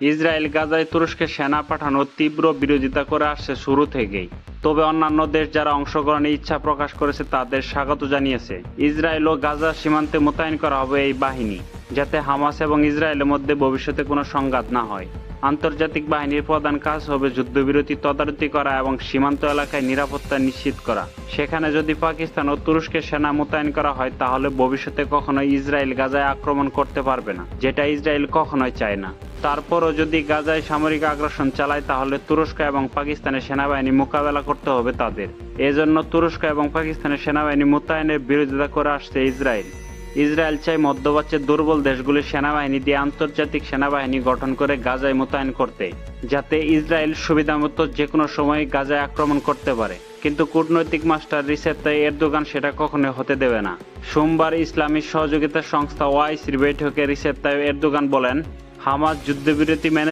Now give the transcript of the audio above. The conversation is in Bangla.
ইসরায়েল গাজায় তুরস্কে সেনা পাঠানোর তীব্র বিরোধিতা করে আসছে শুরু থেকেই। তবে অন্যান্য দেশ যারা অংশগ্রহণে ইচ্ছা প্রকাশ করেছে তাদের স্বাগত জানিয়েছে। ইসরায়েল ও গাজা সীমান্তে মোতায়েন করা হবে এই বাহিনী। যাতে হামাস এবং ইসরায়েলের মধ্যে ভবিষ্যতে কোনো সংঘাত না হয়। আন্তর্জাতিক বাহিনীর প্রধান কাজ হবে যুদ্ধবিরতি তদারকি করা এবং সীমান্ত এলাকায় নিরাপত্তা নিশ্চিত করা। সেখানে যদি পাকিস্তান ও তুরস্কের সেনা মোতায়েন করা হয়, তাহলে ভবিষ্যতে কখনোই ইসরায়েল গাজায় আক্রমণ করতে পারবে না, যেটা ইসরায়েল কখনোই চায় না। তারপরও যদি গাজায় সামরিক আগ্রাসন চালায়, তাহলে তুরস্ক এবং পাকিস্তানের সেনাবাহিনী মোকাবেলা করতে হবে তাদের। এজন্য তুরস্ক এবং পাকিস্তানের সেনাবাহিনী মোতায়েনের বিরোধিতা করে আসছে ইসরায়েল। ইসরায়েল চাই মধ্যপ্রাচ্যের দুর্বল দেশগুলির সেনাবাহিনী দিয়ে আন্তর্জাতিক সেনাবাহিনী গঠন করে গাজায় মোতায়েন করতে, যাতে ইসরায়েল সুবিধামতো যে কোনো সময় গাজায় আক্রমণ করতে পারে। কিন্তু কূটনৈতিক মাস্টার রিসেপ তাই এরদোগান সেটা কখনোই হতে দেবে না। সোমবার ইসলামী সহযোগিতা সংস্থা ওয়াইসির বৈঠকে রিসেপ তাই এরদোগান বলেন, হামাস যুদ্ধবিরতি মেনে